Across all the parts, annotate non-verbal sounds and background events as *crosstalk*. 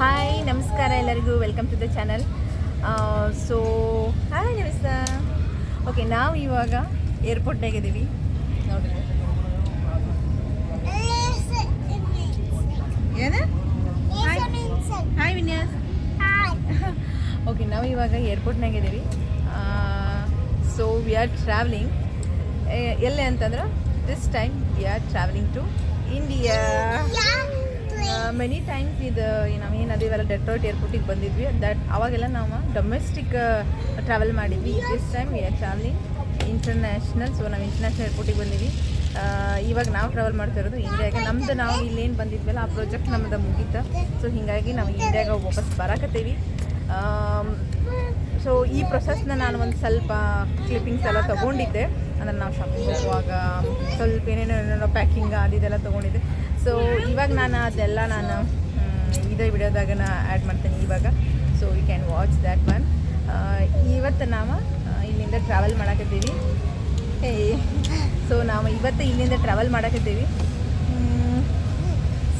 Hi ನಮಸ್ಕಾರ ಎಲ್ಲರಿಗೂ. Welcome to the channel so hi ನಮಸ್ತ okay ನಾವು ಇವಾಗ ಏರ್ಪೋರ್ಟ್ನಾಗ ಇದ್ದೀವಿ ನೋಡ್ರಿ ಏನು? ಹಾಯ್ ವಿನ್ಯಾಸ್. ಓಕೆ ನಾವು ಇವಾಗ ಏರ್ಪೋರ್ಟ್ನಾಗ ಇದ್ದೀವಿ ಸೊ ವಿ ಆರ್ ಟ್ರಾವೆಲಿಂಗ್ ಎಲ್ಲಿ ಅಂತಂದ್ರೆ this time we are travelling to India many times ಇದು ನಾವು ಏನು ಅದೇವೆಲ್ಲ ಡೆಟ್ರೋಟ್ ಏರ್ಪೋರ್ಟಿಗೆ ಬಂದಿದ್ವಿ. ದಟ್ ಅವಾಗೆಲ್ಲ ನಾವು ಡೊಮೆಸ್ಟಿಕ್ ಟ್ರಾವೆಲ್ ಮಾಡಿದ್ವಿ. This time we are travelling international so ನಾವು ಇಂಟರ್ನ್ಯಾಷನಲ್ ಏರ್ಪೋರ್ಟಿಗೆ ಬಂದಿದ್ವಿ. ಇವಾಗ ನಾವು ಟ್ರಾವೆಲ್ ಮಾಡ್ತಾ ಇರೋದು ಇಂಡಿಯಾಗೆ ನಮ್ದು ನಾವು ಇಲ್ಲೇನು ಬಂದಿದ್ವಲ್ಲ, ಆ ಪ್ರಾಜೆಕ್ಟ್ ನಮ್ಮದು ಮುಗೀತು. ಸೊ ಹೀಗಾಗಿ ನಾವು ಇಂಡಿಯಾಗೆ ವಾಪಸ್ ಬರಾಕತ್ತೀವಿ. ಸೊ ಈ ಪ್ರೊಸೆಸ್ನ ನಾನು ಒಂದು ಸ್ವಲ್ಪ ಕ್ಲಿಪ್ಪಿಂಗ್ಸ್ ಎಲ್ಲ ತೊಗೊಂಡಿದ್ದೆ. ಅಂದರೆ ನಾವು ಶಾಪಿಂಗ್ ಹೋಗುವಾಗ ಸ್ವಲ್ಪ ಏನೇನೋ ಏನೇನೋ ಪ್ಯಾಕಿಂಗ್ ಅದು ಇದೆಲ್ಲ ತೊಗೊಂಡಿದ್ದೆ. ಸೊ ಇವಾಗ ನಾನು ಅದೆಲ್ಲ ನಾನು ಇದೇ ವಿಡಿಯೋದಾಗ ಆ್ಯಡ್ ಮಾಡ್ತೀನಿ ಇವಾಗ. So you can watch that one ಇವತ್ತು ನಾವು ಇಲ್ಲಿಂದ ಟ್ರಾವೆಲ್ ಮಾಡಕತ್ತೀವಿ. ಸೊ ನಾವು ಇವತ್ತು ಇಲ್ಲಿಂದ ಟ್ರಾವೆಲ್ ಮಾಡಕತ್ತೀವಿ.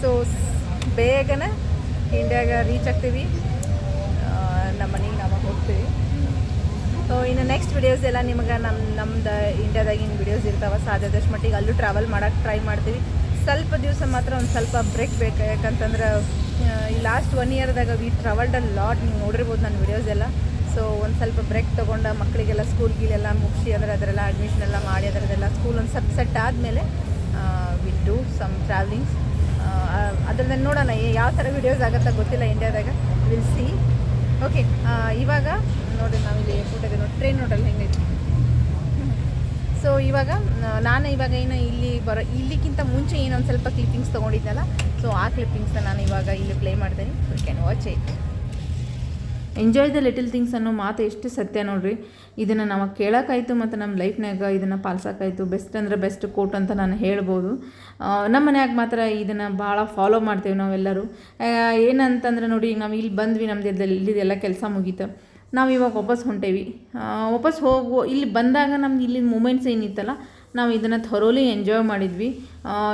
ಸೊ ಬೇಗನ ಇಂಡಿಯಾಗ ರೀಚ್ ಆಗ್ತೀವಿ. ನಮ್ಮ ಮನೆಗೆ ನಾವು ಹೋಗ್ತೀವಿ. ಸೊ ಇನ್ನು ನೆಕ್ಸ್ಟ್ ವಿಡಿಯೋಸ್ ಎಲ್ಲ ನಿಮಗೆ ನಮ್ಮ ನಮ್ದು ಇಂಡಿಯಾದಾಗಿನ ವಿಡಿಯೋಸ್ ಇರ್ತಾವೆ. ಸಾಧ್ಯದಷ್ಟು ಮಟ್ಟಿಗೆ ಅಲ್ಲೂ ಟ್ರಾವೆಲ್ ಮಾಡೋಕ್ಕೆ ಟ್ರೈ ಮಾಡ್ತೀವಿ. ಸ್ವಲ್ಪ ದಿವಸ ಮಾತ್ರ ಒಂದು ಸ್ವಲ್ಪ ಬ್ರೇಕ್ ಬೇಕು. ಯಾಕಂತಂದ್ರೆ ಈ ಲಾಸ್ಟ್ ಒನ್ ಇಯರ್ದಾಗ ವಿ ಟ್ರಾವೆಲ್ಡ್ ಅ ಲಾಟ್ ನೀವು ನೋಡಿರ್ಬೋದು ನನ್ನ ವಿಡಿಯೋಸ್ ಎಲ್ಲ. ಸೊ ಒಂದು ಸ್ವಲ್ಪ ಬ್ರೇಕ್ ತೊಗೊಂಡು ಮಕ್ಕಳಿಗೆಲ್ಲ ಸ್ಕೂಲ್ ಗೀಲೆಲ್ಲ ಮುಗಿಸಿ ಅದರ ಅದರೆಲ್ಲ ಅಡ್ಮಿಷನ್ ಎಲ್ಲ ಮಾಡಿ ಅದರದೆಲ್ಲ ಸ್ಕೂಲ್ ಒಂದು ಸ್ವಲ್ಪ ಸೆಟ್ ಆದಮೇಲೆ ವಿ ಡೂ ಸಮ್ ಟ್ರಾವೆಲಿಂಗ್ಸ್ ಅದ್ರದ್ದು ನೋಡೋಣ ಯಾವ ಥರ ವಿಡಿಯೋಸ್ ಆಗುತ್ತಾ ಗೊತ್ತಿಲ್ಲ ಇಂಡಿಯಾದಾಗ ವಿಲ್ ಸಿ ಓಕೆ ಇವಾಗ ನೋಡಿ ನಾವಿಲ್ಲಿ ಇದೆ ನೋಡಿ ಟ್ರೈನ್ ನೋಡಲ್ಲ ಹೆಂಗೈತಿ. ಸೊ ಇವಾಗ ನಾನು ಇವಾಗ ಏನು ಇಲ್ಲಿ ಬರೋ ಇಲ್ಲಿಗಿಂತ ಮುಂಚೆ ಏನೊಂದು ಸ್ವಲ್ಪ ಕ್ಲಿಪ್ಪಿಂಗ್ಸ್ ತೊಗೊಂಡಿದ್ದಲ್ಲ ಸೊ ಆ ಕ್ಲಿಪ್ಪಿಂಗ್ಸ್ನ ನಾನು ಇವಾಗ ಇಲ್ಲಿ ಪ್ಲೇ ಮಾಡ್ತೀನಿ. You can watch it enjoy the little things ಅನ್ನೋ ಮಾತು ಎಷ್ಟು ಸತ್ಯ ನೋಡ್ರಿ. ಇದನ್ನು ನಾವು ಕೇಳೋಕ್ಕಾಯ್ತು ಮತ್ತು ನಮ್ಮ ಲೈಫ್ನಾಗ ಇದನ್ನು ಪಾಲ್ಸೋಕ್ಕಾಯ್ತು. ಬೆಸ್ಟ್ ಅಂದರೆ ಬೆಸ್ಟ್ ಕೋಟ್ ಅಂತ ನಾನು ಹೇಳ್ಬೋದು. ನಮ್ಮ ಮನ್ಯಾಗ ಮಾತ್ರ ಇದನ್ನು ಭಾಳ ಫಾಲೋ ಮಾಡ್ತೇವೆ ನಾವೆಲ್ಲರೂ. ಏನಂತಂದ್ರೆ ನೋಡಿ ನಾವು ಇಲ್ಲಿ ಬಂದ್ವಿ, ನಮ್ದು ಇಲ್ಲಿದೆಲ್ಲ ಕೆಲಸ ಮುಗೀತು. ನಾವು ಇವಾಗ ವಾಪಸ್ ಹೊಂಟೇವಿ. ವಾಪಸ್ ಹೋಗೋ ಇಲ್ಲಿ ಬಂದಾಗ ನಮ್ಗೆ ಇಲ್ಲಿ ಮೂಮೆಂಟ್ಸ್ ಏನಿತ್ತಲ್ಲ, ನಾವು ಇದನ್ನು ಥರೋಲಿ ಎಂಜಾಯ್ ಮಾಡಿದ್ವಿ.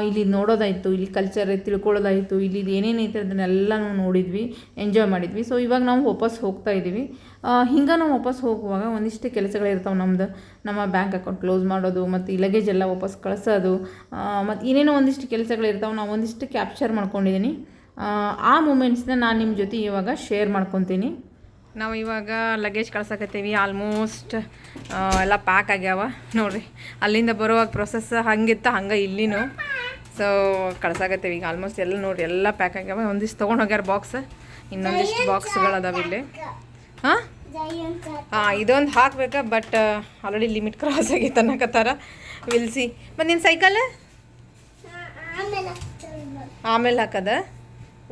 ಇಲ್ಲಿ ನೋಡೋದಾಯಿತು, ಇಲ್ಲಿ ಕಲ್ಚರ್ ತಿಳ್ಕೊಳ್ಳೋದಾಯಿತು, ಇಲ್ಲಿ ಏನೇನೈತೆ ಅದನ್ನೆಲ್ಲನೂ ನೋಡಿದ್ವಿ ಎಂಜಾಯ್ ಮಾಡಿದ್ವಿ. ಸೊ ಇವಾಗ ನಾವು ವಾಪಸ್ ಹೋಗ್ತಾ ಇದ್ದೀವಿ ಹಿಂಗೆ ನಾವು ವಾಪಸ್ ಹೋಗುವಾಗ ಒಂದಿಷ್ಟು ಕೆಲಸಗಳಿರ್ತಾವೆ ನಮ್ಮದು ನಮ್ಮ ಬ್ಯಾಂಕ್ ಅಕೌಂಟ್ ಕ್ಲೋಸ್ ಮಾಡೋದು, ಮತ್ತು ಈ ಲಗೇಜ್ ಎಲ್ಲ ವಾಪಸ್ ಕಳಿಸೋದು ಮತ್ತು ಏನೇನೋ ಒಂದಿಷ್ಟು ಕೆಲಸಗಳಿರ್ತಾವೆ ನಾವು ಒಂದಿಷ್ಟು ಕ್ಯಾಪ್ಚರ್ ಮಾಡ್ಕೊಂಡಿದ್ದೀನಿ ಆ ಮೂಮೆಂಟ್ಸ್ನ ನಾನು ನಿಮ್ಮ ಜೊತೆ ಇವಾಗ ಶೇರ್ ಮಾಡ್ಕೊತೀನಿ. ನಾವು ಇವಾಗ ಲಗೇಜ್ ಕಳ್ಸಕತ್ತೀವಿ ಆಲ್ಮೋಸ್ಟ್ ಎಲ್ಲ ಪ್ಯಾಕ್ ಆಗ್ಯಾವ. ನೋಡ್ರಿ ಅಲ್ಲಿಂದ ಬರುವಾಗ ಪ್ರೊಸೆಸ್ ಹಂಗಿತ್ತು ಹಂಗೆ ಇಲ್ಲಿನೂ. ಸೊ ಕಳ್ಸಾಕತ್ತೀವಿ ಈಗ ಆಲ್ಮೋಸ್ಟ್ ಎಲ್ಲ ನೋಡ್ರಿ ಎಲ್ಲ ಪ್ಯಾಕ್ ಆಗ್ಯಾವ. ಒಂದಿಷ್ಟು ತೊಗೊಂಡು ಹೋಗ್ಯಾರ ಬಾಕ್ಸ್ ಇನ್ನೊಂದಿಷ್ಟು ಬಾಕ್ಸ್ಗಳು ಅದಾವ ಇಲ್ಲಿ. ಹಾಂ? ಹಾಂ ಇದೊಂದು ಹಾಕ್ಬೇಕಾ ಬಟ್ ಆಲ್ರೆಡಿ ಲಿಮಿಟ್ ಕ್ರಾಸ್ ಆಗಿತ್ತು ಅನ್ನಕತ್ತಾರ. ವಿಲ್ಸಿ ಮತ್ತು ನಿನ್ನ ಸೈಕಲ್ ಆಮೇಲೆ ಹಾಕದ?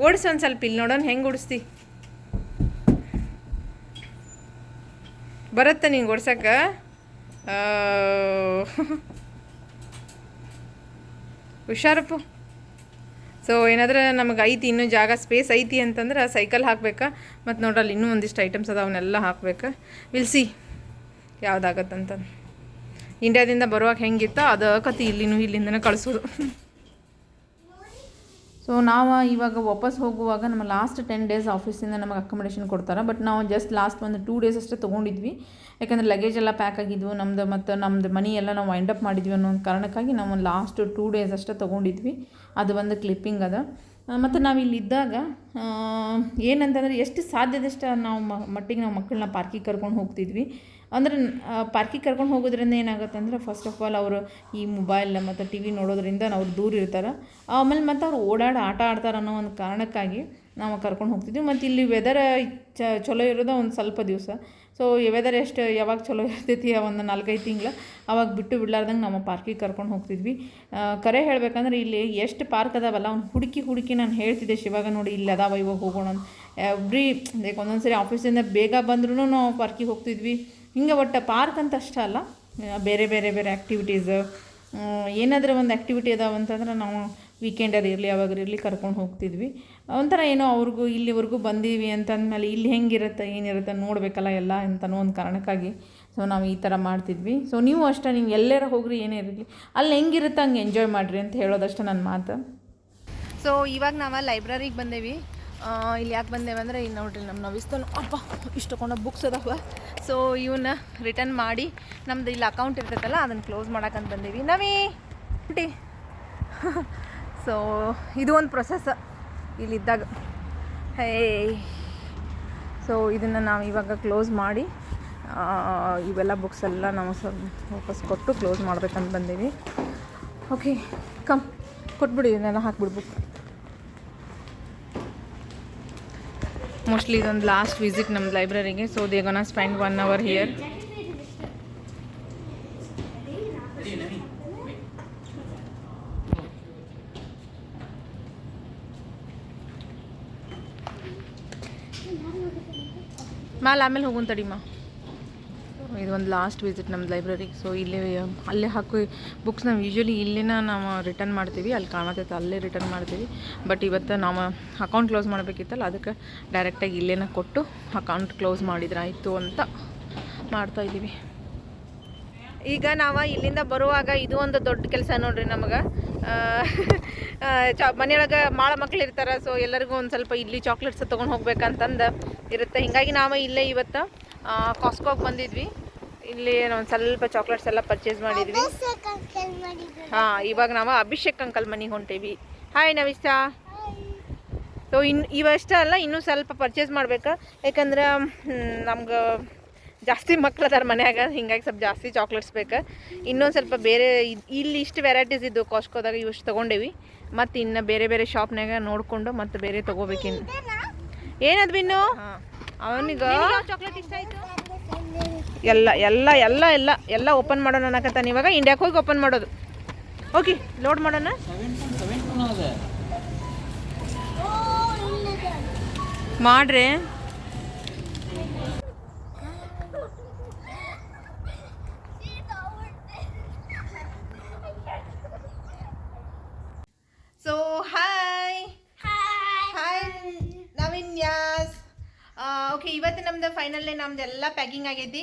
ಓಡಿಸಿ ಒಂದು ಸ್ವಲ್ಪ ಇಲ್ಲಿ ನೋಡೋಣ ಹೆಂಗೆ ಓಡಿಸ್ತಿ? ಬರುತ್ತೆ ನಿಂಗೆ ಓಡ್ಸಕ್ಕ ಹುಷಾರಪ್ಪು. ಸೊ ಏನಾದ್ರೆ ನಮಗೆ ಐತಿ, ಇನ್ನೂ ಜಾಗ ಸ್ಪೇಸ್ ಐತಿ ಅಂತಂದ್ರೆ ಸೈಕಲ್ ಹಾಕ್ಬೇಕಾ? ಮತ್ತು ನೋಡ್ರಲ್ಲಿ ಇನ್ನೂ ಒಂದಿಷ್ಟು ಐಟಮ್ಸ್ ಅದ ಅವನ್ನೆಲ್ಲ ಹಾಕ್ಬೇಕಾ? ವಿಲ್ಸಿ ಯಾವುದಾಗತ್ತಂತ. ಇಂಡಿಯಾದಿಂದ ಬರುವಾಗ ಹೆಂಗಿತ್ತೋ ಅದು ಕತಿ ಇಲ್ಲಿನೂ ಇಲ್ಲಿಂದನೇ ಕಳಿಸೋದು. *laughs* ಸೊ ನಾವು ಇವಾಗ ವಾಪಸ್ ಹೋಗುವಾಗ ನಮ್ಮ ಲಾಸ್ಟ್ ಟೆನ್ ಡೇಸ್ ಆಫೀಸಿಂದ ನಮಗೆ ಅಕಮಡೇಷನ್ ಕೊಡ್ತಾರೆ. ಬಟ್ ನಾವು ಜಸ್ಟ್ ಲಾಸ್ಟ್ ಒಂದು ಟೂ ಡೇಸ್ ಅಷ್ಟೇ ತೊಗೊಂಡಿದ್ವಿ. ಯಾಕಂದರೆ ಲಗೇಜ್ ಎಲ್ಲ ಪ್ಯಾಕ್ ಆಗಿದ್ವು ನಮ್ಮದು ಮತ್ತು ನಮ್ಮದು ಮನಿ ಎಲ್ಲ ನಾವು ವೈಂಡ್ ಅಪ್ ಮಾಡಿದ್ವಿ ಅನ್ನೋ ಒಂದು ಕಾರಣಕ್ಕಾಗಿ ನಾವು ಲಾಸ್ಟ್ ಟೂ ಡೇಸ್ ಅಷ್ಟೇ ತೊಗೊಂಡಿದ್ವಿ. ಅದು ಒಂದು ಕ್ಲಿಪ್ಪಿಂಗ್ ಅದ. ಮತ್ತು ನಾವು ಇಲ್ಲಿದ್ದಾಗ ಏನಂತಂದರೆ ಎಷ್ಟು ಸಾಧ್ಯದಷ್ಟು ನಾವು ಮಟ್ಟಿಗೆ ನಾವು ಮಕ್ಕಳನ್ನ ಪಾರ್ಕಿಗೆ ಕರ್ಕೊಂಡು ಹೋಗ್ತಿದ್ವಿ. ಅಂದ್ರೆ ಪಾರ್ಕಿಗೆ ಕರ್ಕೊಂಡು ಹೋಗೋದ್ರಿಂದ ಏನಾಗುತ್ತೆ ಅಂದರೆ ಫಸ್ಟ್ ಆಫ್ ಆಲ್ ಅವರು ಈ ಮೊಬೈಲ್ ಮತ್ತು ಟಿ ವಿ ನೋಡೋದ್ರಿಂದ ಅವ್ರು ದೂರ ಇರ್ತಾರೆ. ಆಮೇಲೆ ಮತ್ತು ಅವ್ರು ಓಡಾಡಿ ಆಟ ಆಡ್ತಾರೆ ಅನ್ನೋ ಒಂದು ಕಾರಣಕ್ಕಾಗಿ ನಾವು ಕರ್ಕೊಂಡು ಹೋಗ್ತಿದ್ವಿ. ಮತ್ತು ಇಲ್ಲಿ ವೆದರ್ ಚಲೋ ಇರೋದು ಒಂದು ಸ್ವಲ್ಪ ದಿವಸ. ಸೊ ವೆದರ್ ಎಷ್ಟು ಯಾವಾಗ ಚಲೋ ಇರ್ತೈತಿ ಒಂದು ನಾಲ್ಕೈದು ತಿಂಗಳು, ಅವಾಗ ಬಿಟ್ಟು ಬಿಡ್ಲಾರ್ದಂಗೆ ನಾವು ಪಾರ್ಕಿಗೆ ಕರ್ಕೊಂಡು ಹೋಗ್ತಿದ್ವಿ. ಕರೆ ಹೇಳಬೇಕಂದ್ರೆ ಇಲ್ಲಿ ಎಷ್ಟು ಪಾರ್ಕ್ ಅದಾವಲ್ಲ, ಅವ್ನು ಹುಡುಕಿ ಹುಡುಕಿ ನಾನು ಹೇಳ್ತಿದ್ದೆ ಶಿವಾಗ ನೋಡಿ ಇಲ್ಲಿ ಅದಾವ, ಇವಾಗ ಹೋಗೋಣ ಎವ್ರಿ, ಲೈಕ್ ಒಂದೊಂದು ಸರಿ ಆಫೀಸಿಂದ ಬೇಗ ಬಂದ್ರೂ ನಾವು ಪಾರ್ಕಿಗೆ ಹೋಗ್ತಿದ್ವಿ. ಹಿಂಗೆ ಒಟ್ಟು ಪಾರ್ಕ್ ಅಂತ ಅಷ್ಟೇ ಅಲ್ಲ ಬೇರೆ ಬೇರೆ ಬೇರೆ ಆ್ಯಕ್ಟಿವಿಟೀಸ್ ಏನಾದರೂ ಒಂದು ಆ್ಯಕ್ಟಿವಿಟಿ ಅದಾವ ಅಂತಂದ್ರೆ ನಾವು ವೀಕೆಂಡರ್ ಇರಲಿ ಯಾವಾಗ ಇರಲಿ ಕರ್ಕೊಂಡು ಹೋಗ್ತಿದ್ವಿ. ಒಂಥರ ಏನೋ ಅವ್ರಿಗೂ ಇಲ್ಲಿವರೆಗೂ ಬಂದೀವಿ ಅಂತಂದಮೇಲೆ ಇಲ್ಲಿ ಹೆಂಗಿರುತ್ತೆ, ಏನಿರುತ್ತೆ ನೋಡಬೇಕಲ್ಲ ಎಲ್ಲ ಅಂತನೋ ಒಂದು ಕಾರಣಕ್ಕಾಗಿ ಸೊ ನಾವು ಈ ಥರ ಮಾಡ್ತಿದ್ವಿ. ಸೊ ನೀವು ಅಷ್ಟೇ, ನೀವು ಎಲ್ಲಾರ ಹೋಗ್ರಿ, ಏನೇ ಇರಲಿ, ಅಲ್ಲಿ ಹೆಂಗಿರುತ್ತೆ ಹಂಗೆ ಎಂಜಾಯ್ ಮಾಡಿರಿ ಅಂತ ಹೇಳೋದಷ್ಟೇ ನನ್ನ ಮಾತು. ಸೊ ಇವಾಗ ನಾವು ಲೈಬ್ರರಿಗೆ ಬಂದೇವಿ. ಇಲ್ಲಿ ಯಾಕೆ ಬಂದೇವೆ ಅಂದರೆ, ಇಲ್ಲಿ ನೋಡ್ರಿ ನಮ್ಮ ನವಿಸ್ತನು ಅಪ್ಪ ಇಷ್ಟು ಇಷ್ಟೊಂದು ಬುಕ್ಸ್ ಅದಾವ. ಸೊ ಇವನ್ನ ರಿಟರ್ನ್ ಮಾಡಿ, ನಮ್ದು ಇಲ್ಲಿ ಅಕೌಂಟ್ ಇರ್ತೈತಲ್ಲ, ಅದನ್ನು ಕ್ಲೋಸ್ ಮಾಡೋಕಂತ ಬಂದೀವಿ ನವಿ ಟಿ ಸೊ *laughs* ಇದು ಒಂದು ಪ್ರೊಸೆಸ್ ಇಲ್ಲಿದ್ದಾಗ. ಹೇ ಸೊ ಇದನ್ನು ನಾವು ಇವಾಗ ಕ್ಲೋಸ್ ಮಾಡಿ ಇವೆಲ್ಲ ಬುಕ್ಸ್ ಎಲ್ಲ ನಾವು ಸ, ವಾಪಸ್ ಕೊಟ್ಟು ಕ್ಲೋಸ್ ಮಾಡ್ಬೇಕಂತ ಬಂದೀವಿ ಓಕೆ ಕಮ್ ಕೊಟ್ಬಿಡಿ, ಇದನ್ನೆಲ್ಲ ಹಾಕ್ಬಿಡು ಮೋಸ್ಟ್ಲಿ ಇದೊಂದು ಲಾಸ್ಟ್ ವಿಸಿಟ್ ನಮ್ಮ ಲೈಬ್ರರಿಗೆ so they gonna spend one hour here ಮ್ಯಾಲೆ ಆಮೇಲೆ ಹೋಗೋಣ ತಡಿಮ್ಮ ಇದು ಒಂದು ಲಾಸ್ಟ್ ವಿಸಿಟ್ ನಮ್ಮ ಲೈಬ್ರರಿ ಸೊ ಇಲ್ಲಿ, ಅಲ್ಲೇ ಹಾಕಿ ಬುಕ್ಸ್ ನಾವು ಯೂಶ್ವಲಿ ಇಲ್ಲಿನ ನಾವು ರಿಟರ್ನ್ ಮಾಡ್ತೀವಿ, ಅಲ್ಲಿ ಕಾಣತೈತೆ ಅಲ್ಲೇ ರಿಟರ್ನ್ ಮಾಡ್ತೀವಿ. ಬಟ್ ಇವತ್ತು ನಾವು ಅಕೌಂಟ್ ಕ್ಲೋಸ್ ಮಾಡಬೇಕಿತ್ತಲ್ಲ, ಅದಕ್ಕೆ ಡೈರೆಕ್ಟಾಗಿ ಇಲ್ಲೇನ ಕೊಟ್ಟು ಅಕೌಂಟ್ ಕ್ಲೋಸ್ ಮಾಡಿದ್ರಾಯಿತು ಅಂತ ಮಾಡ್ತಾ ಇದ್ದೀವಿ. ಈಗ ನಾವು ಇಲ್ಲಿಂದ ಬರುವಾಗ ಇದು ಒಂದು ದೊಡ್ಡ ಕೆಲಸ ನೋಡ್ರಿ ನಮಗೆ. ಚ, ಮನೆಯೊಳಗೆ ಭಾಳ ಮಕ್ಳು ಇರ್ತಾರೆ ಸೊ ಎಲ್ಲರಿಗೂ ಒಂದು ಸ್ವಲ್ಪ ಇಲ್ಲಿ ಚಾಕ್ಲೇಟ್ಸ್ ತೊಗೊಂಡು ಹೋಗ್ಬೇಕಂತಂದು ಇರುತ್ತೆ. ಹೀಗಾಗಿ ನಾವು ಇಲ್ಲೇ ಇವತ್ತು ಕಾಸ್ಕೋಗೆ ಬಂದಿದ್ವಿ. ಇಲ್ಲಿ ಒಂದು ಸ್ವಲ್ಪ ಚಾಕ್ಲೇಟ್ಸ್ ಎಲ್ಲ ಪರ್ಚೇಸ್ ಮಾಡಿದ್ವಿ. ಹಾಂ ಇವಾಗ ನಾವು ಅಭಿಷೇಕ್ ಅಂಕಲ್ ಮನೆಗೆ ಹೊಂಟೇವಿ. ಹಾಯ್ ನವಿಸ್ತಾ ಸೊ ಇನ್ನು ಇವಷ್ಟೇ ಅಲ್ಲ ಇನ್ನೂ ಸ್ವಲ್ಪ ಪರ್ಚೇಸ್ ಮಾಡ್ಬೇಕು? ಯಾಕಂದ್ರೆ ನಮ್ಗೆ ಜಾಸ್ತಿ ಮಕ್ಳು ಅದಾರ ಮನ್ಯಾಗ ಹಿಂಗಾಗಿ ಸ್ವಲ್ಪ ಜಾಸ್ತಿ ಚಾಕ್ಲೇಟ್ಸ್ ಬೇಕು. ಇನ್ನೊಂದು ಸ್ವಲ್ಪ ಬೇರೆ ಇಲ್ಲಿ ಇಷ್ಟು ವೆರೈಟೀಸ್ ಇದ್ದು ಕಾಸ್ಕೋದಾಗ ಇಷ್ಟು ತೊಗೊಂಡೇವಿ. ಮತ್ತು ಇನ್ನು ಬೇರೆ ಬೇರೆ ಶಾಪ್ನಾಗ ನೋಡಿಕೊಂಡು ಮತ್ತೆ ಬೇರೆ ತೊಗೋಬೇಕಿನ್ನು ಏನದು ಬಿನ್ನು? ಅವನಿಗ? ಚಾಕ್ಲೇಟ್ ಇಷ್ಟ ಆಯಿತು? ಎಲ್ಲ ಎಲ್ಲ ಎಲ್ಲ ಎಲ್ಲ ಎಲ್ಲ ಓಪನ್ ಮಾಡೋಣ ಅನ್ನಕತ್ತಾನ ಇವಾಗ. ಇಂಡಿಯಾಕ್ಕೆ ಹೋಗಿ ಓಪನ್ ಮಾಡೋದು. ಓಕೆ ಲೋಡ್ ಮಾಡೋಣ. ಮಾಡ್ರಿ. ಸೊ ಹಾಯ್ ಹಾಯ್ ಓಕೆ ಇವತ್ತು ನಮ್ದು ಫೈನಲ್ಲೇ ನಮ್ದು ಎಲ್ಲ ಪ್ಯಾಕಿಂಗ್ ಆಗೈತಿ.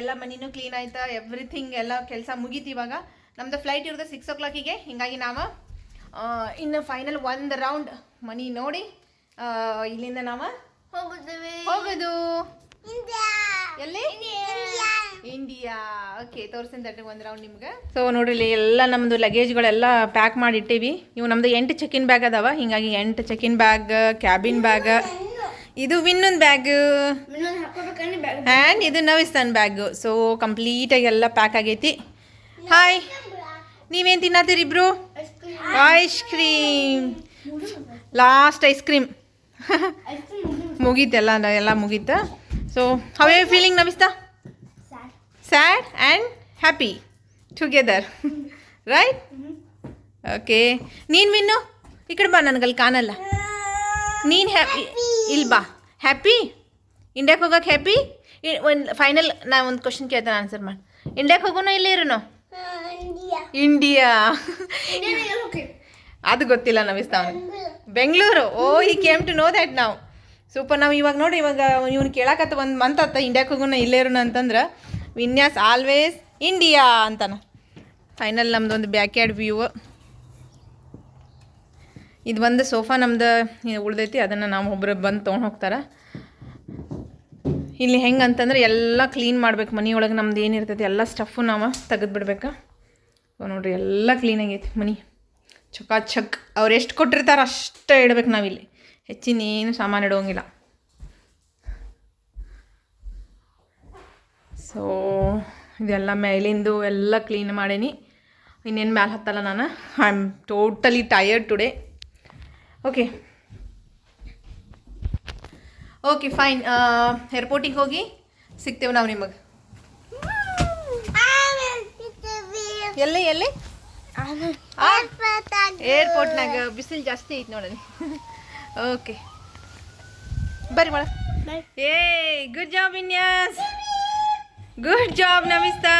ಎಲ್ಲ ಮನಿನೂ ಕ್ಲೀನ್ ಆಯ್ತಾ ಎವ್ರಿಥಿಂಗ್ ಎಲ್ಲ ಕೆಲಸ ಮುಗೀತು ಇವಾಗ. ನಮ್ದು ಫ್ಲೈಟ್ ಇರೋದು ಸಿಕ್ಸ್ ಓ ಕ್ಲಾಕಿಗೆ ಹಿಂಗಾಗಿ ನಾವು ಇನ್ನು ಫೈನಲ್ ಒಂದು ರೌಂಡ್ ಮನಿ ನೋಡಿ ಇಲ್ಲಿಂದ ನಾವು ಹೋಗೋದು. ಎಲ್ಲಿ? ಇಂಡಿಯಾ. ಓಕೆ ತಟ್ಟೆ ಒಂದು ರೌಂಡ್ ನಿಮ್ಗೆ. ಸೊ ನೋಡ್ರಿ ಎಲ್ಲ ನಮ್ಮದು ಲಗೇಜ್ಗಳೆಲ್ಲ ಪ್ಯಾಕ್ ಮಾಡಿ ಇಟ್ಟೀವಿ ಇವು ನಮ್ದು ಎಂಟು ಚೆಕಿನ್ ಬ್ಯಾಗ್ ಅದಾವ. ಹಿಂಗಾಗಿ ಎಂಟು ಚೆಕಿನ್ ಬ್ಯಾಗ್ ಕ್ಯಾಬಿನ್ ಬ್ಯಾಗ್ ಇದು ಇನ್ನೊಂದು ಬ್ಯಾಗ್ ಆ್ಯಂಡ್ ಇದು ನವಿಸ್ತಾನ್ ಬ್ಯಾಗ್ ಸೊ ಕಂಪ್ಲೀಟಾಗಿ ಎಲ್ಲ ಪ್ಯಾಕ್ ಆಗೈತಿ. ಹಾಯ್ ನೀವೇನು ತಿನ್ನತ್ತೀರಿ ಇಬ್ರು? Ice cream last ice cream ಮುಗೀತೆಲ್ಲ ಎಲ್ಲ ಮುಗೀತಾ. So how you feeling ನಮಿಸ್ತಾ sad and happy together right okay ನೀನು ವಿನ್ನು? ಈ ಕಡೆ ಬಾ ನನಗಲ್ಲಿ ಕಾಣಲ್ಲ. ನೀನು ಹ್ಯಾಪಿ ಇಲ್ಲಿ ಬಾ ಹ್ಯಾಪಿ ಇಂಡಿಯಾಕ್ಕೆ ಹೋಗಕ್ಕೆ ಹ್ಯಾಪಿ ಒಂದು ಫೈನಲ್ ನಾನು ಒಂದು ಕ್ವಶನ್ ಕೇಳ್ತೇನೆ ಆನ್ಸರ್ ಮಾಡಿ. ಇಂಡಿಯಾಕ್ಕೆ ಹೋಗೋಣ ಇಲ್ಲೇ ಇರೋನು? ಇಂಡಿಯಾ ಅದು ಗೊತ್ತಿಲ್ಲ Navista Bengaluru oh we came to know that ನಾವು ಸೂಪರ್ ನಾವು ಇವಾಗ ನೋಡಿ ಇವಾಗ ಇವ್ನು ಕೇಳಕತ್ತ ಒಂದು ಮಂತ್ ಆತ ಇಂಡಿಯಾಕ್ಕೆ ಹೋಗೋಣ ಇಲ್ಲೇ ಇರೋಣ ಅಂತಂದ್ರೆ ವಿನ್ಯಾಸ್ ಆಲ್ವೇಸ್ ಇಂಡಿಯಾ ಅಂತಾನ. ಫೈನಲ್ ನಮ್ದೊಂದು ಬ್ಯಾಕ್ ಬ್ಯಾಕ್ಯಾರ್ಡ್ ವ್ಯೂ ಇದು ಒಂದು ಸೋಫಾ ನಮ್ದು ಉಳ್ದೈತಿ, ಅದನ್ನು ನಾವು ಒಬ್ಬರು ಬಂದು ತೊಗೊಂಡು ಹೋಗ್ತಾರೆ. ಇಲ್ಲಿ ಹೆಂಗೆ ಅಂತಂದ್ರೆ ಎಲ್ಲ ಕ್ಲೀನ್ ಮಾಡ್ಬೇಕು, ಮನೆಯೊಳಗೆ ನಮ್ದು ಏನಿರ್ತೈತಿ ಎಲ್ಲ ಸ್ಟಫು ನಾವು ತೆಗೆದು ಬಿಡ್ಬೇಕು. ನೋಡ್ರಿ, ಎಲ್ಲ ಕ್ಲೀನಾಗೈತಿ ಮನೆ. ಚಕಾಚಕ್ ಅವ್ರು ಎಷ್ಟು ಕೊಟ್ಟಿರ್ತಾರೆ ಅಷ್ಟೇ ಇಡ್ಬೇಕು ನಾವಿಲ್ಲಿ ಹೆಚ್ಚಿನ ಏನು ಸಾಮಾನು ಇಡೋಂಗಿಲ್ಲ. ಸೊ ಇದೆಲ್ಲ ಮೇಲಿಂದು ಎಲ್ಲ ಕ್ಲೀನ್ ಮಾಡೀನಿ. ಇನ್ನೇನು ಮ್ಯಾಲೆ ಹತ್ತಲ್ಲ ನಾನು. I am totally tired today okay okay fine ಏರ್ಪೋರ್ಟಿಗೆ ಹೋಗಿ ಸಿಗ್ತೇವೆ ನಾವು ನಿಮಗೆ. ಎಲ್ಲಿ ಎಲ್ಲಿ? ಏರ್ಪೋರ್ಟ್ನಾಗ ಬಿಸಿಲು ಜಾಸ್ತಿ ಐತೆ ನೋಡೋಣ ಓಕೆ ಬರ್ರಿ ಮೇಡಮ್ ಏ good job Vinyas good job Navista.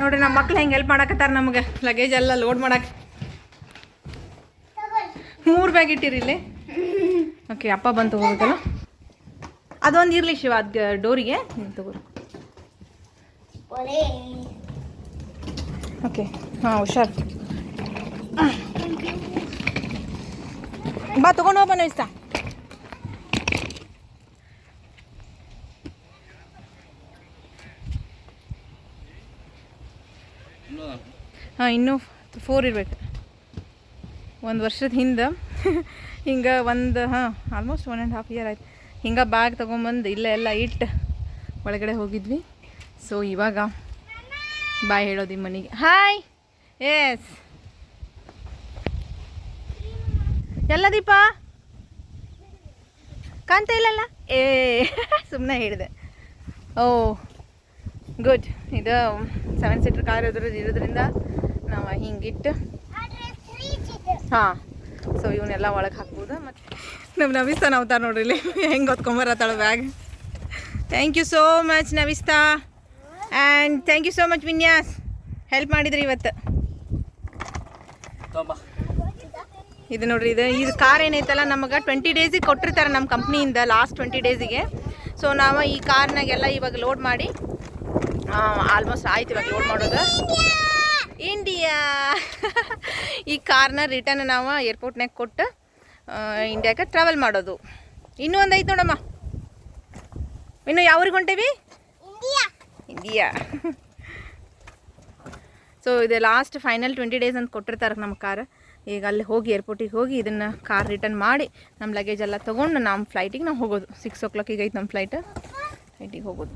ನೋಡ್ರಿ ನಮ್ಮ ಮಕ್ಳು ಹೆಂಗೆ ಹೆಲ್ಪ್ ಮಾಡಕತ್ತಾರ ನಮಗೆ. ಲಗೇಜ್ ಎಲ್ಲ ಲೋಡ್ ಮಾಡಕ್ಕೆ ಮೂರು ಬ್ಯಾಗ್ ಇಟ್ಟಿರಿ ಇಲ್ಲಿ. ಓಕೆ ಅಪ್ಪ ಬಂದು ತಗೋಬೇಕಲ್ಲ ಅದೊಂದು ಇರಲಿ ಶಿವ, ಅದು ಡೋರಿಗೆ. ತಗೋರಿ. ಓಕೆ ಹಾಂ, ಹುಷಾರ್. ಬಾ, ತಗೊಂಡು ಹೋಗ್ಬ ನವಿಸ್ತಾ ಹಾಂ, ಇನ್ನೂ ಫೋರ್ ಇರ್ಬೇಕು. ಒಂದು ವರ್ಷದ ಹಿಂದೆ. *laughs* ಹಿಂಗೆ ಒಂದು, ಹಾಂ almost one and half year ಆಯ್ತು. ಹಿಂಗೆ ಬ್ಯಾಗ್ ತೊಗೊಂಬಂದು ಇಲ್ಲೇ ಎಲ್ಲ ಇಟ್ಟು ಒಳಗಡೆ ಹೋಗಿದ್ವಿ. ಸೊ ಇವಾಗ ಬಾಯ್ ಹೇಳೋದು ಈ ಮನೆಗೆ. ಹಾಯ್ ಎಸ್ ಎಲ್ಲ ದೀಪ? ಕಾಣ್ತಾ ಇಲ್ಲಲ್ಲ? ಏ *laughs* ಸುಮ್ಮನೆ ಹೇಳಿದೆ. ಓ ಗುಡ್ ಇದು ಸೆವೆನ್ ಸೀಟರ್ ಕಾರ್ ಇರೋದ್ರಿಂದ ಇರೋದ್ರಿಂದ ನಾವು ಹಿಂಗಿಟ್ಟು ಹಾಂ. ಸೊ ಇವನ್ನೆಲ್ಲ ಒಳಗೆ ಹಾಕ್ಬೋದು. ಮತ್ತು ನಮ್ಮ ನವಿಸ್ತಾ ನಾವ್ತಾ ನೋಡ್ರಿ ಇಲ್ಲಿ. ಹೆಂಗೆ ಹೊತ್ಕೊಂಬರತ್ತಾಳ bag thank you so much Navista. And thank you so much Vinyas. Help ಮಾಡಿದ್ರಿ ಇವತ್ತು. ಇದು ನೋಡ್ರಿ ಇದು ಇದು ಕಾರ್ ಏನೈತಲ್ಲ ನಮಗೆ ಟ್ವೆಂಟಿ ಡೇಸಿಗೆ ಕೊಟ್ಟಿರ್ತಾರೆ ನಮ್ಮ ಕಂಪ್ನಿಯಿಂದ ಲಾಸ್ಟ್ ಟ್ವೆಂಟಿ ಡೇಸಿಗೆ ಸೊ ನಾವು ಈ ಕಾರ್ನಾಗೆಲ್ಲ ಇವಾಗ ಲೋಡ್ ಮಾಡಿ ಆಲ್ಮೋಸ್ಟ್ ಆಯ್ತು ಇವಾಗ ಲೋಡ್ ಮಾಡೋದು. ಇಂಡಿಯಾ *laughs* ಈ ಕಾರ್ನ ರಿಟರ್ನ್ ನಾವು ಏರ್ಪೋರ್ಟ್ನಾಗ ಕೊಟ್ಟು ಇಂಡಿಯಾಕ್ಕೆ ಟ್ರಾವೆಲ್ ಮಾಡೋದು. ಇನ್ನೂ ಒಂದು ಐತೆ ನೋಡಮ್ಮ. ಇನ್ನು ಯಾವ ಊರಿಗೆ ಹೊಂಟೇವಿ ಇಂಡಿಯಾ ಸೊ ಇದು ಲಾಸ್ಟ್ ಫೈನಲ್ ಟ್ವೆಂಟಿ ಡೇಸ್ ಅಂತ ಕೊಟ್ಟಿರ್ತಾರೆ ನಮ್ಮ ಕಾರ್ ಈಗ ಅಲ್ಲಿ ಹೋಗಿ ಏರ್ಪೋರ್ಟಿಗೆ ಹೋಗಿ ಇದನ್ನು ಕಾರ್ ರಿಟರ್ನ್ ಮಾಡಿ ನಮ್ಮ ಲಗೇಜ್ ಎಲ್ಲ ತೊಗೊಂಡು ನಮ್ಮ ಫ್ಲೈಟಿಗೆ ನಾವು ಹೋಗೋದು. ಸಿಕ್ಸ್ ಓ ಕ್ಲಾಕಿಗೆ ಐತೆ ನಮ್ಮ ಫ್ಲೈಟ್ ಫ್ಲೈಟಿಗೆ ಹೋಗೋದು.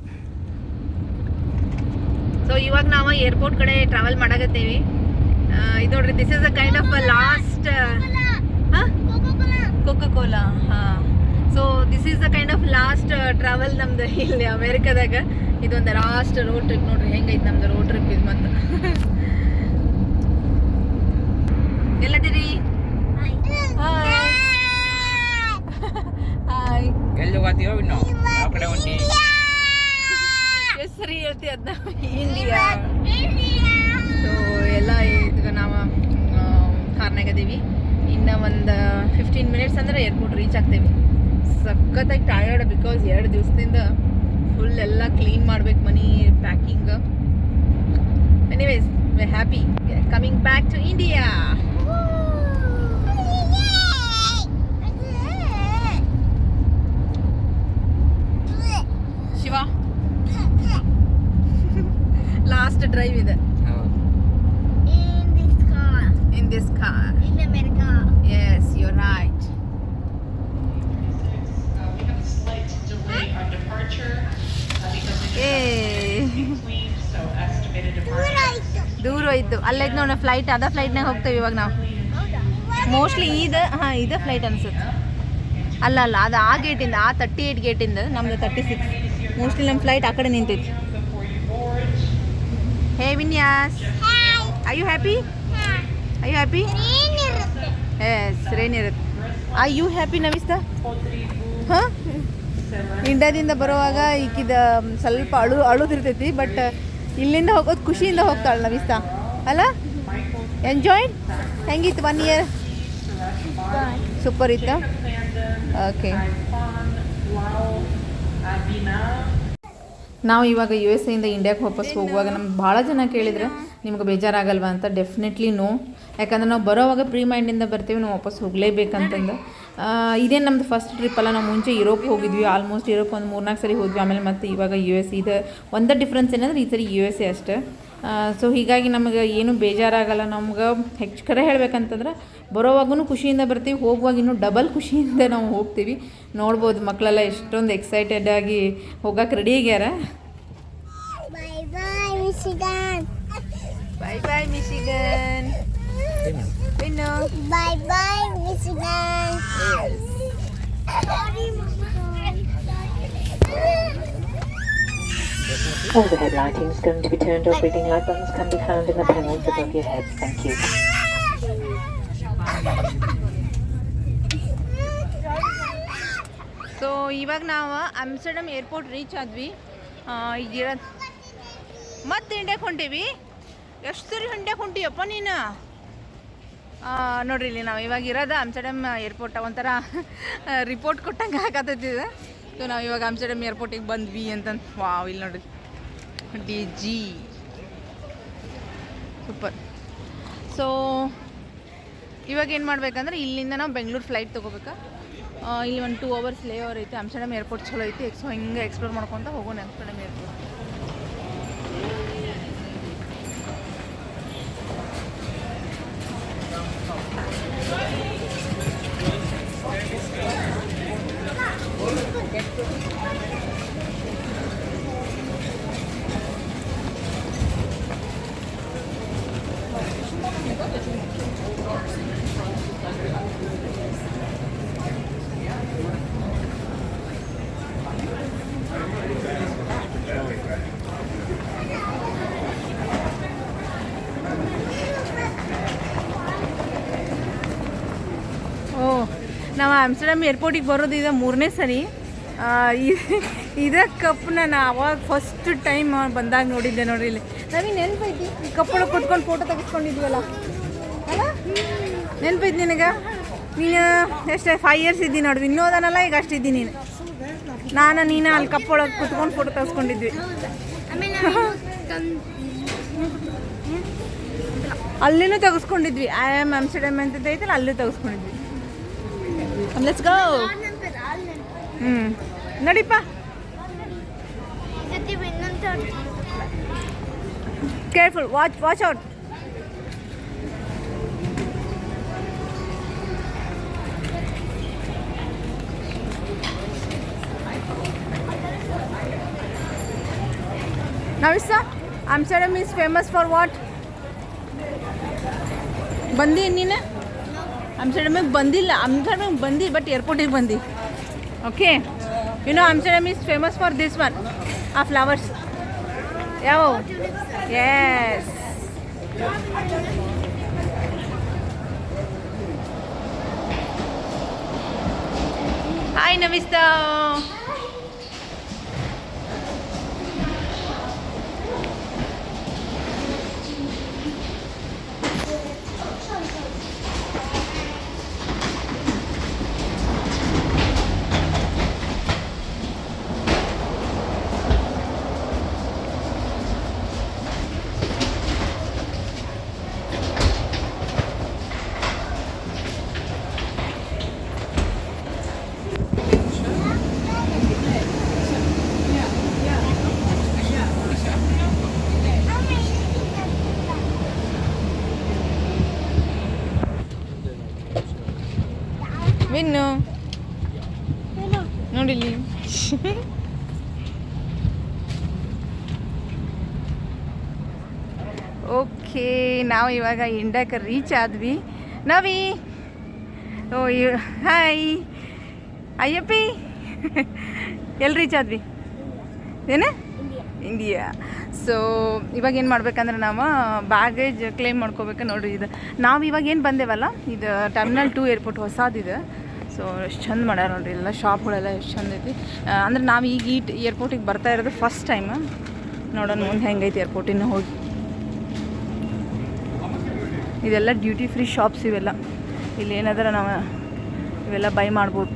ಸೊ ಇವಾಗ ನಾವು ಏರ್ಪೋರ್ಟ್ ಕಡೆ ಟ್ರಾವೆಲ್ ಮಾಡಾಕತ್ತೀವಿ. ಇದು ನೋಡ್ರಿ this is a kind of last Coca Cola ಹಾಂ? So this is the kind of last travel ನಮ್ದು ಇಲ್ಲಿ ಅಮೇರಿಕಾದಾಗ ಇದೊಂದು ಲಾಸ್ಟ್ ರೋಡ್ ಟ್ರಿಪ್ ನೋಡ್ರಿ ಹೆಂಗೈತೆ ನಮ್ದು ರೋಡ್ ಟ್ರಿಪ್ ಇದು ಮತ್ತೆ *laughs* ಎಲ್ಲದಿರಿ ಹಾಯ್ ಎಲ್ಲಿ ಹೋಗತ್ತೀವೋ ಇನ್ನು ಯಾವ ಕಡೆ ಹೊಂಟಿ ಹೆಸರು ಹೇಳ್ತಿ ಅದನ್ನ ಇಂಡಿಯಾ ಸೊ ಎಲ್ಲ ಈಗ ನಾವು ಕಾರ್ನಾಗ ಅದೀವಿ ಇನ್ನು ಒಂದು ಫಿಫ್ಟೀನ್ ಮಿನಿಟ್ಸ್ ಅಂದ್ರೆ ಏರ್ಪೋರ್ಟ್ ರೀಚ್ ಆಗ್ತೇವೆ ಸಖತ್ತಾಗಿ ಟಯರ್ಡ್ ಬಿಕಾಸ್ ಎರಡು ದಿವಸದಿಂದ ಫುಲ್ ಎಲ್ಲ ಕ್ಲೀನ್ ಮಾಡ್ಬೇಕು ಮನಿ packing anyways we happy coming back to India Shiva? *laughs* Last drive ಇದೆ. In this car yes you right delay on departure uh, because we ಏ between, so estimated departure. ದೂರ ಅಲ್ಲೈತೆ ನೋಡ flight ಅದ ಫ್ಲೈಟ್ನಾಗ ಹೋಗ್ತೇವೆ ಇವಾಗ ನಾವು. ಮೋಸ್ಟ್ಲಿ ಇದು ಹಾಂ ಇದು ಫ್ಲೈಟ್ ಅನ್ಸುತ್ತೆ. ಅಲ್ಲ ಅಲ್ಲ ಅದು ಆ ಗೇಟಿಂದ ಆ ತರ್ಟಿ ಏಯ್ಟ್ ಗೇಟಿಂದ ನಮ್ದು ತರ್ಟಿ ಸಿಕ್ಸ್ ಮೋಸ್ಟ್ಲಿ ನಮ್ಮ ಫ್ಲೈಟ್ ಆ ಕಡೆ ನಿಂತೈತಿ hey Vinyas I you happy I you happy yes rain ಇರುತ್ತೆ. ಐ ಯು ಹ್ಯಾಪಿ ನವಿಸ್ತಾ ಹಾಂ ಇಂಡಿಯಾದಿಂದ ಬರುವಾಗ ಈಕಿದ ಸ್ವಲ್ಪ ಅಳು ಅಳುದಿರ್ತೈತಿ ಬಟ್ ಇಲ್ಲಿಂದ ಹೋಗೋದು ಖುಷಿಯಿಂದ ಹೋಗ್ತಾಳೆ ನವಿಸ್ತಾ ಅಲ್ಲ? ಎಂಜಾಯ್ ಹೆಂಗಿತ್ತು ಒನ್ ಇಯರ್ ಸೂಪರ್ ಇತ್ತು? ಓಕೆ ನಾವು ಇವಾಗ ಯು ಎಸ್ ಎಯಿಂದ ಇಂಡಿಯಾಗೆ ವಾಪಸ್ ಹೋಗುವಾಗ ನಮ್ಗೆ ಭಾಳ ಜನ ಕೇಳಿದ್ರೆ ನಿಮ್ಗೆ ಬೇಜಾರಾಗಲ್ವಾ ಅಂತ? ಡೆಫಿನೆಟ್ಲಿ ನೋ ಯಾಕಂದ್ರೆ ನಾವು ಬರೋವಾಗ ಪ್ರೀ ಮೈಂಡಿಂದ ಬರ್ತೀವಿ ನಾವು ವಾಪಸ್ ಹೋಗಲೇಬೇಕಂತಂದು. ಇದೇ ನಮ್ಮದು ಫಸ್ಟ್ ಟ್ರಿಪ್ ಅಲ್ಲ ನಾವು ಮುಂಚೆ ಯುರೋಪ್ ಹೋಗಿದ್ವಿ ಆಲ್ಮೋಸ್ಟ್ ಯುರೋಪ್ ಒಂದು ಮೂರ್ನಾಲ್ಕು ಸರಿ ಹೋದ್ವಿ ಆಮೇಲೆ ಮತ್ತೆ ಇವಾಗ ಯು ಎಸ್ ಇದು. ಒಂದೇ ಡಿಫ್ರೆನ್ಸ್ ಏನಂದ್ರೆ ಈ ಸರಿ ಯು ಎಸ್ ಎ ಅಷ್ಟೇ. ಸೊ ಹೀಗಾಗಿ ನಮಗೆ ಏನು ಬೇಜಾರಾಗಲ್ಲ ನಮ್ಗೆ ಹೆಚ್ಚು ಕರೆ ಹೇಳ್ಬೇಕಂತಂದ್ರೆ ಬರೋವಾಗೂ ಖುಷಿಯಿಂದ ಬರ್ತೀವಿ ಹೋಗುವಾಗ ಇನ್ನೂ ಡಬಲ್ ಖುಷಿಯಿಂದ ನಾವು ಹೋಗ್ತೀವಿ. ನೋಡ್ಬೋದು ಮಕ್ಕಳೆಲ್ಲ ಎಷ್ಟೊಂದು ಎಕ್ಸೈಟೆಡ್ ಆಗಿ ಹೋಗಕ್ಕೆ ರೆಡಿ ಆಗ್ಯಾರ bye bye Michigan. Bye bye Michigan ಇನ್ನು Bye bye, Michigan. Overhead lighting is going to be turned off. Reading light buttons can be found in the panels above your head. Thank you. So ಇವಾಗ ನಾವು ಆಮ್ಸ್ಟರ್ಡಮ್ airport reach ಆದ್ವಿ ಈಗ ಮತ್ತೆ ಇಂಡಿಯಾಕ್ಕೆ ಹೊಂಟೀವಿ ಎಷ್ಟು ಸರಿ ಇಂಡಿಯಾಕ್ಕೆ ಹೊಂಟಿಯಪ್ಪ ನೀನು ನೋಡ್ರಿ ಇಲ್ಲಿ ನಾವು ಇವಾಗ ಇರೋದು ಆಮ್ಸ್ಟರ್ಡಮ್ ಏರ್ಪೋರ್ಟ್ ಒಂಥರ ರಿಪೋರ್ಟ್ ಕೊಟ್ಟಂಗೆ ಹಾಕತ್ತಿದ್ದ ಸೊ ನಾವು ಇವಾಗ ಆಮ್ಸ್ಟರ್ಡಮ್ ಏರ್ಪೋರ್ಟಿಗೆ ಬಂದ್ವಿ ಅಂತಂದು, ವಾವ್, ಇಲ್ಲಿ ನೋಡ್ರಿ. D G. ಸೂಪರ್ ಸೊ ಇವಾಗ ಏನು ಮಾಡ್ಬೇಕಂದ್ರೆ, ಇಲ್ಲಿಂದ ನಾವು ಬೆಂಗಳೂರು ಫ್ಲೈಟ್ ತೊಗೋಬೇಕಾ? ಇಲ್ಲಿ ಒಂದು ಟೂ ಅವರ್ಸ್ ಲೇ ಅವರ್ ಐತಿ, ಆಮ್ಸ್ಟರ್ಡಮ್ ಏರ್ಪೋರ್ಟ್ ಚಲೋ ಐತಿ ಸೊ ಹಿಂಗೆ ಎಕ್ಸ್ಪ್ಲೋರ್ ಮಾಡ್ಕೊತ ಹೋಗೋಣ ಆಮ್ಸ್ಟರ್ಡಮ್ ಏರ್ಪೋರ್ಟ್ ನಾವು ಆಮ್ಸ್ಟರ್ಡಮ್ ಏರ್ಪೋರ್ಟಿಗೆ ಬರೋದು ಇದೆ ಮೂರನೇ ಸರಿ. ಇದ್- ಕಪ್ನ ನಾನು ಅವಾಗ ಫಸ್ಟ್ ಟೈಮ್ ಬಂದಾಗ ನೋಡಿದ್ದೆ ನೋಡಿ ಇಲ್ಲಿ. ನಮಗೆ ನೆನಪೈತಿ? ಕಪ್ಪೊಳಗೆ ಕುತ್ಕೊಂಡು ಫೋಟೋ ತೆಗೆಸ್ಕೊಂಡಿದ್ವಲ್ಲ. ಅಲ್ಲ? ನೆನಪೈತಿ ನಿನಗೆ? ನೀನು, ಎಷ್ಟು ಫೈವ್ ಇಯರ್ಸ್ ಇದ್ದೀನಿ ನೋಡ್ವಿ ಇನ್ನೂ ಅದನ್ನಲ್ಲ ಈಗ ಅಷ್ಟಿದ್ದೀನಿ ನೀನು. ನಾನು, ನೀನು ಅಲ್ಲಿ ಕಪ್ಪೊಳಗೆ ಕುತ್ಕೊಂಡು ಫೋಟೋ ತೆಗೆಸ್ಕೊಂಡಿದ್ವಿ. ಅಲ್ಲಿನೂ ತೆಗೆಸ್ಕೊಂಡಿದ್ವಿ. ಐ ಆಮ್ ಆಮ್ಸ್ಟರ್ಡಮ್ ಅಂತ ಐತಲ್ಲ ಅಲ್ಲೂ ತೆಗೆಸ್ಕೊಂಡಿದ್ವಿ. ಲೆಟ್ಸ್ ಗೋ ಹ್ಞೂ careful watch watch out Navista Amsterdam is famous for what ಬಂದಿ ನೀನು ಆಮ್ಸ್ಟರ್ಡಮಿಗೆ ಬಂದಿಲ್ಲ. ಆಮ್ಸ್ಟರ್ಡಮಿಗೆ ಬಂದಿ ಬಟ್ ಏರ್ಪೋರ್ಟಿಗೆ ಬಂದಿ. Okay. You know, Amsterdam is famous for this one. Ah, flowers. Yeah. Yes. Hi, Navista. Vinnu ನೋಡಿಲಿ ಓಕೆ ನಾವು ಇವಾಗ ಇಂಡಕ್ಕೆ ರೀಚ್ ಆದ್ವಿ. ನವಿ. Oh hi. ಅಯ್ಯಪ್ಪಿ. ಎಲ್ಲಿ ರೀಚ್ ಆದ್ವಿ? ಏನು? ಇಂಡಿಯಾ ಸೊ ಇವಾಗ ಏನು ಮಾಡ್ಬೇಕಂದ್ರೆ ನಾವು ಬ್ಯಾಗೇಜ್ ಕ್ಲೇಮ್ ಮಾಡ್ಕೋಬೇಕು ನೋಡ್ರಿ ಇದು. ನಾವು ಇವಾಗ ಏನು ಬಂದೇವಲ್ಲ ಇದು ಟರ್ಮಿನಲ್ ಟೂ ಏರ್ಪೋರ್ಟ್ ಹೊಸದಿದೆ. ಸೊ ಎಷ್ಟು ಚಂದ ಮಾಡ್ಯಾರ ನೋಡ್ರಿ ಎಲ್ಲ ಶಾಪ್ಗಳೆಲ್ಲ ಎಷ್ಟು ಚಂದ ಐತಿ. ಅಂದ್ರೆ ನಾವು ಈಗ ಈ ಏರ್ಪೋರ್ಟಿಗೆ ಬರ್ತಾ ಇರೋದು ಫಸ್ಟ್ ಟೈಮ್ ನೋಡೋಣ ಮುಂದೆ ಹೆಂಗೈತಿ ಏರ್ಪೋರ್ಟಿನ ಹೋಗಿ. ಇದೆಲ್ಲ ಡ್ಯೂಟಿ ಫ್ರೀ ಶಾಪ್ಸ್ ಇವೆಲ್ಲ. ಇಲ್ಲಿ ಏನಾದ್ರೆ ನಾವು ಇವೆಲ್ಲ ಬೈ ಮಾಡ್ಬೋದು.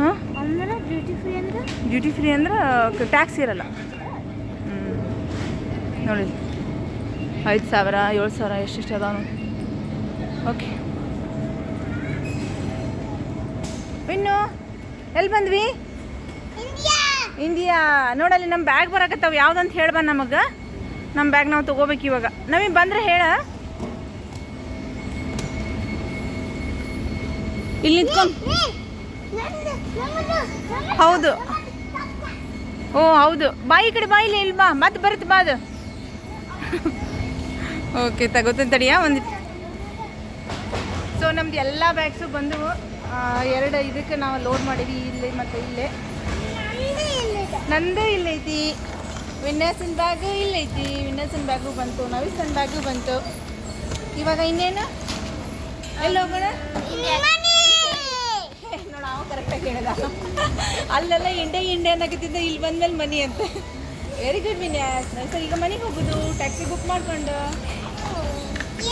ಹಾಂ? ಡ್ಯೂಟಿ ಫ್ರೀ ಅಂದ್ರೆ? ಟ್ಯಾಕ್ಸ್ ಇರಲ್ಲ. ಹ್ಞೂ ನೋಡಿ ಐದು ಸಾವಿರ ಏಳು ಸಾವಿರ ಎಷ್ಟೆಷ್ಟು ಅದಾವ ಓಕೆ ಇನ್ನು ಎಲ್ಲಿ ಬಂದ್ವಿ? ಇಂಡಿಯಾ. ನೋಡಲ್ಲಿ ನಮ್ಮ ಬ್ಯಾಗ್ ಬರಕತ್ತಾವ. ಯಾವ್ದಂತ ಹೇಳ್ಬ ನಮಗೆ. ನಮ್ಮ ಬ್ಯಾಗ್ ನಾವು ತೊಗೋಬೇಕು ಇವಾಗ. ನಮಗೆ ಬಂದ್ರೆ ಹೇಳ. ಇಲ್ಲಿ ನಿಂತ್ಕೊಂಡು ಹೌದು. ಓ ಹೌದು. ಬಾಯಿ ಈ ಕಡೆ ಬಾಯಿಲಿ ಇಲ್ಲಿ ಬಾ. ಮತ್ತೆ ಬರುತ್ತೆ ಬಾ ಅದು. ಓಕೆ ತಗೋತೀನಿ ತಡಿಯಾ ಒಂದು ಸೊ ನಮ್ದು ಎಲ್ಲ ಬ್ಯಾಗ್ಸು ಬಂದು ಎರಡು ಇದಕ್ಕೆ ನಾವು ಲೋಡ್ ಮಾಡೀವಿ ಇಲ್ಲಿ ಮತ್ತು ಇಲ್ಲೇ. ನಂದೇ ಇಲ್ಲೈತಿ ವಿನ್ಯಾಸನ್ ಬ್ಯಾಗು ಇಲ್ಲೈತಿ ವಿನ್ಯಾಸನ್ ಬ್ಯಾಗು ಬಂತು, ನವಿಸನ್ ಬ್ಯಾಗು ಬಂತು. ಇವಾಗ ಇನ್ನೇನು? ಎಲ್ಲಿ ಹೋಗೋಣ? ನೋಡ, ನಾವು ಕರೆಕ್ಟಾಗಿ ಹೇಳಿದ. ಅಲ್ಲೆಲ್ಲ ಇಂಡೆ ಇಂಡೆ ಅನ್ನಕ್ಕಿಂತ ಇಲ್ಲಿ ಬಂದ್ಮೇಲೆ ಮನಿ ಅಂತ. ವೆರಿ ಗುಡ್ ವಿನ್ಯಾಸ್. ಸರ್, ಈಗ ಮನೆಗೆ ಹೋಗುದು. ಟ್ಯಾಕ್ಸಿ ಬುಕ್ ಮಾಡ್ಕೊಂಡು.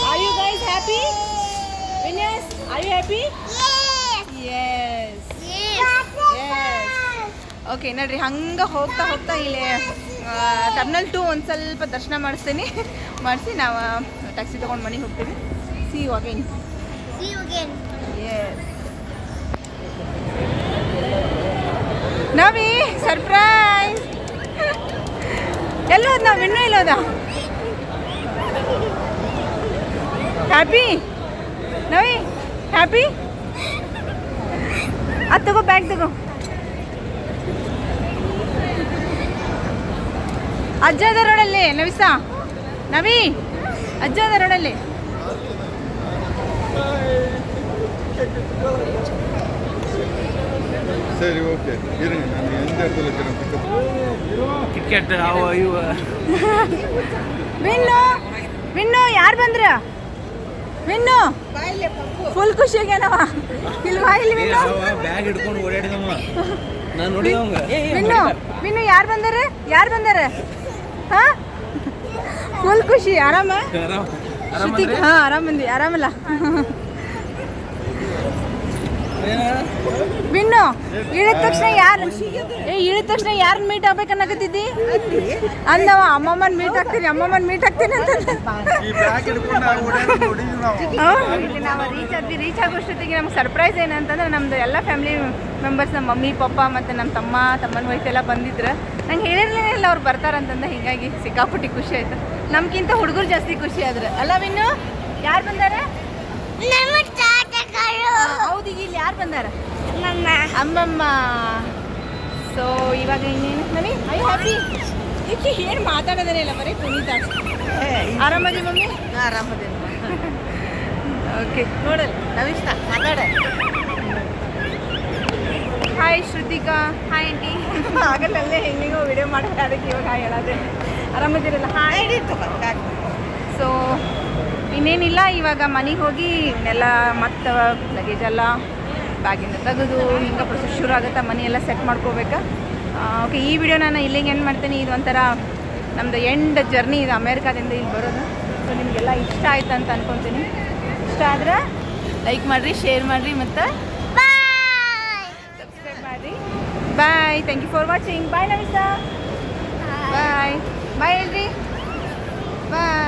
Are you guys happy Vinyas are you happy okay ನೋಡ್ರಿ ಹಂಗೆ ಹೋಗ್ತಾ ಹೋಗ್ತಾ ಇಲ್ಲಿ ಟರ್ಮಿನಲ್ ಟು ಒಂದು ಸ್ವಲ್ಪ ದರ್ಶನ ಮಾಡಿಸ್ತೀನಿ. ಮಾಡಿಸಿ ನಾವು ಟ್ಯಾಕ್ಸಿ ತೊಗೊಂಡು ಮನೆಗೆ ಹೋಗ್ತೀವಿ. See you again Navi surprise ಎಲ್ಲೋದ ನಾವು ಇನ್ನೂ ಇಲ್ಲೋದ ಹ್ಯಾಪಿ ನವಿ ಹ್ಯಾಪಿ ಅದು ತಗೋ ಬ್ಯಾಗ್ ತಗೋ. ಅಜ್ಜದ ರೋಡಲ್ಲಿ ನವಿಸ. ನವಿ ಅಜ್ಜದ ರೋಡಲ್ಲಿ ಸರಿ ಓಕೆ. ಇರಿ ನಾನು ಎಂದೇ ಅರ್ಥದಲ್ಲಿ ಟಿಕೆಟ್ ಅವ ಇವ. ವಿನ್ನು ವಿನ್ನು ಯಾರು ಬಂದ್ರ? ವಿನ್ನು ಫುಲ್ ಖುಷಿಗೆ ನವ ಇಲ್ಲಿ ಬಾಯಿಲಿ ವಿನ್ನು. ಬ್ಯಾಗ್ ಹಿಡ್ಕೊಂಡು ಓಡಾಡಿದಮ್ಮ ನಾನು ನೋಡಿದವಂಗ ವಿನ್ನು ವಿನ್ನು ಯಾರು ಬಂದಾರೆ? ಯಾರು ಬಂದಾರೆ? ಫುಲ್ ಖುಷಿ ಆರಾಮ? ಶ್ರುತಿ ಹಾ ಆರಾಮಂದಿ ಆರಾಮಲ್ಲ? ವಿನ್ನು ಇಳಿದ ತಕ್ಷಣ ಯಾರು ಏ ಇಳಿದ ತಕ್ಷಣ ಯಾರನ್ನ ಮೀಟ್ ಆಗ್ಬೇಕನ್ನಕತ್ತಿದ್ದಿ ಅಂದವ ಅಮ್ಮಮ್ಮನ್ ಮೀಟ್ ಆಗ್ತೀನಿ ಅಮ್ಮಮ್ಮನ್ ಮೀಟ್ ಆಗ್ತೀನಿ ಅಂತ ಈ ಬ್ಯಾಗ್ ಹಿಡ್ಕೊಂಡು ನಾವು ರೀಚ್ ಆದ್ವಿ ರೀಚ್ ಆಗೋಷ್ಟೊತ್ತಿಗೆ ನಮ್ಗೆ ಸರ್ಪ್ರೈಸ್ ಏನಂತಂದ್ರೆ ನಮ್ದು ಎಲ್ಲ ಫ್ಯಾಮಿಲಿ ಮೆಂಬರ್ಸ್ ನಮ್ಮ ಮಮ್ಮಿ ಪಪ್ಪ ಮತ್ತು ನಮ್ಮ ತಮ್ಮ ತಮ್ಮನ ವೈಫ್ ಎಲ್ಲ ಬಂದಿದ್ರು. ನಂಗೆ ಹೇಳಿರ್ಲಿಲ್ಲ ಅವ್ರು ಬರ್ತಾರಂತಂದ ಹೀಗಾಗಿ ಸಿಕ್ಕಾಪುಟ್ಟಿ ಖುಷಿ ಆಯ್ತು. ನಮ್ಗಿಂತ ಹುಡುಗರು ಜಾಸ್ತಿ ಖುಷಿ ಆದ್ರೆ. ಅಲ್ಲ ವಿನ್ನು ಯಾರು ಬಂದಾರೆ? ಹೌದು ಈಗ ಇಲ್ಲಿ ಯಾರು ಬಂದಾರ? ಮಮ್ಮ ಅಮ್ಮಮ್ಮ. ಸೊ ಇವಾಗ ಇನ್ನೇನು? ಮಮ್ಮಿ ಐ ಹ್ಯಾಪಿ ಈಕೆ ಏನು ಮಾತಾಡೋದೇ ಇಲ್ಲ ಬರೀ ಕುಣಿತ. ಆರಾಮದಿ ಮಮ್ಮಿ? ಆರಾಮದಿ ಓಕೆ *laughs* ನೋಡಲ್ಲ. ನವಿಷ್ಟ ಮಾತಾಡ. ಹಾಯ್ ಶ್ರುತಿಕಾ. ಹಾಯ್ ಆಂಟಿ ಆಗಲ್ಲಲ್ಲೇ ಹೆಂಗಿಗೋ ವಿಡಿಯೋ ಮಾಡೋದು ಅದಕ್ಕೆ ಇವಾಗ ಹಾಯ್ ಹೇಳೋದೆ? ಆರಾಮದಿರಲ್ಲ? ಹಾಯ್ ಸೊ ಇನ್ನೇನಿಲ್ಲ, ಇವಾಗ ಮನೆಗೆ ಹೋಗಿ ಎಲ್ಲ ಮತ್ತೆ ಲಗೇಜ್ ಎಲ್ಲ ಬ್ಯಾಗಿಂದ ತೆಗೆದು ಹಿಂಗೆ ಪ್ರೊಸೆಸ್ ಶುರು ಆಗುತ್ತೆ ಮನೆಯೆಲ್ಲ ಸೆಟ್ ಮಾಡ್ಕೋಬೇಕಾ. ಓಕೆ ಈ ವಿಡಿಯೋ ನಾನು ಇಲ್ಲಿಗೆ ಏನು ಮಾಡ್ತೀನಿ. ಇದು ಒಂಥರ ನಮ್ಮದು ಎಂಡ್ ಜರ್ನಿ ಇದು ಅಮೇರಿಕಾದಿಂದ ಇಲ್ಲಿ ಬರೋದು. ಸೊ ನಿಮಗೆಲ್ಲ ಇಷ್ಟ ಆಯ್ತು ಅಂತ ಅನ್ಕೊತೀನಿ. ಇಷ್ಟ ಆದ್ರೆ ಲೈಕ್ ಮಾಡಿರಿ ಶೇರ್ ಮಾಡಿರಿ ಮತ್ತು ಸಬ್ಸ್ಕ್ರೈಬ್ ಮಾಡಿರಿ. Bye thank you for watching bye Navita bye bye ಹೇಳ್ರಿ ಬಾಯ್